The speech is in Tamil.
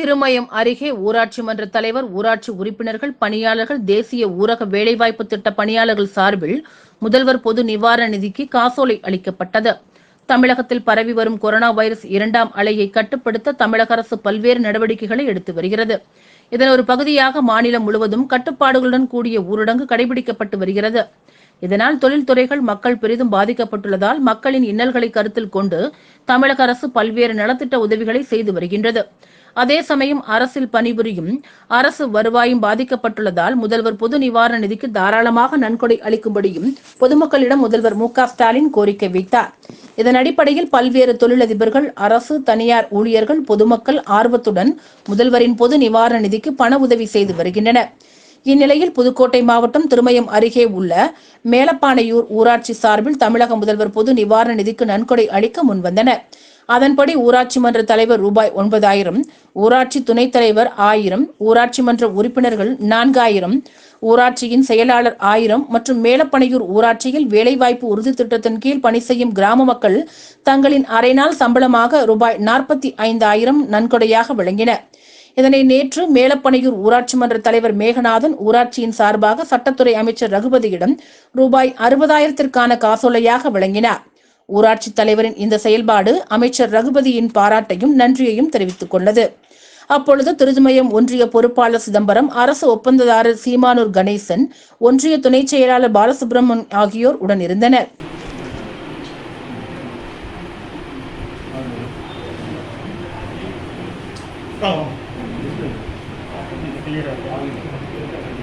திருமயம் அருகே ஊராட்சி மன்ற தலைவர் ஊராட்சி உறுப்பினர்கள் பணியாளர்கள் தேசிய ஊரக வேலைவாய்ப்பு திட்ட பணியாளர்கள் சார்பில் முதல்வர் பொது நிவாரண நிதிக்கு காசோலை அளிக்கப்பட்டது. தமிழகத்தில் பரவி வரும் கொரோனா வைரஸ் இரண்டாம் அலையை கட்டுப்படுத்த தமிழக அரசு பல்வேறு நடவடிக்கைகளை எடுத்து வருகிறது. இதன் ஒரு பகுதியாக மாநிலம் முழுவதும் கட்டுப்பாடுகளுடன் கூடிய ஊரடங்கு கடைபிடிக்கப்பட்டு வருகிறது. இதனால் தொழில்துறைகள் மக்கள் பெரிதும் பாதிக்கப்பட்டுள்ளதால் மக்களின் இன்னல்களை கருத்தில் கொண்டு தமிழக அரசு பல்வேறு நலத்திட்ட உதவிகளை செய்து வருகின்றது. அதே சமயம் அரசில் பணிபுரியும் அரசு வருவாயும் பாதிக்கப்பட்டுள்ளதால் முதல்வர் பொது நிவாரண நிதிக்கு தாராளமாக நன்கொடை அளிக்கும்படியும் பொதுமக்களிடம் முதல்வர் மு ஸ்டாலின் கோரிக்கை வைத்தார். இதன் அடிப்படையில் பல்வேறு தொழிலதிபர்கள் அரசு தனியார் ஊழியர்கள் பொதுமக்கள் ஆர்வத்துடன் முதல்வரின் பொது நிவாரண நிதிக்கு பண உதவி செய்து வருகின்றனர். இந்நிலையில் புதுக்கோட்டை மாவட்டம் திருமயம் அருகே உள்ள மேலப்பானையூர் ஊராட்சி சார்பில் தமிழக முதல்வர் பொது நிவாரண நிதிக்கு நன்கொடை அளிக்க முன்வந்தனர். அதன்படி ஊராட்சி மன்ற தலைவர் ரூபாய் ஒன்பதாயிரம் ஊராட்சி துணைத் தலைவர் ஆயிரம் ஊராட்சி மன்ற உறுப்பினர்கள் நான்காயிரம் ஊராட்சியின் செயலாளர் ஆயிரம் மற்றும் மேலப்பனையூர் ஊராட்சியில் வேலைவாய்ப்பு உறுதி திட்டத்தின் கீழ் பணி செய்யும் கிராம மக்கள் தங்களின் அரை நாள் சம்பளமாக ரூபாய் நாற்பத்தி ஐந்தாயிரம் நன்கொடையாக வழங்கின. இதனை நேற்று மேலப்பனையூர் ஊராட்சி மன்ற தலைவர் மேகநாதன் ஊராட்சியின் சார்பாக சட்டத்துறை அமைச்சர் ரகுபதியிடம் ரூபாய் அறுபதாயிரத்திற்கான காசோலையாக வழங்கினார். ஊராட்சி தலைவரின் இந்த செயல்பாடு அமைச்சர் ரகுபதியின் பாராட்டையும் நன்றியையும் தெரிவித்துக் கொண்டது அப்பொழுது திருதுமயம் ஒன்றிய பொறுப்பாளர் சிதம்பரம் அரசு ஒப்பந்ததாரர் சீமானூர் கணேசன் ஒன்றிய துணைச் செயலாளர் பாலசுப்ரமணியன் ஆகியோர் உடன் இருந்தனர் கிளியராக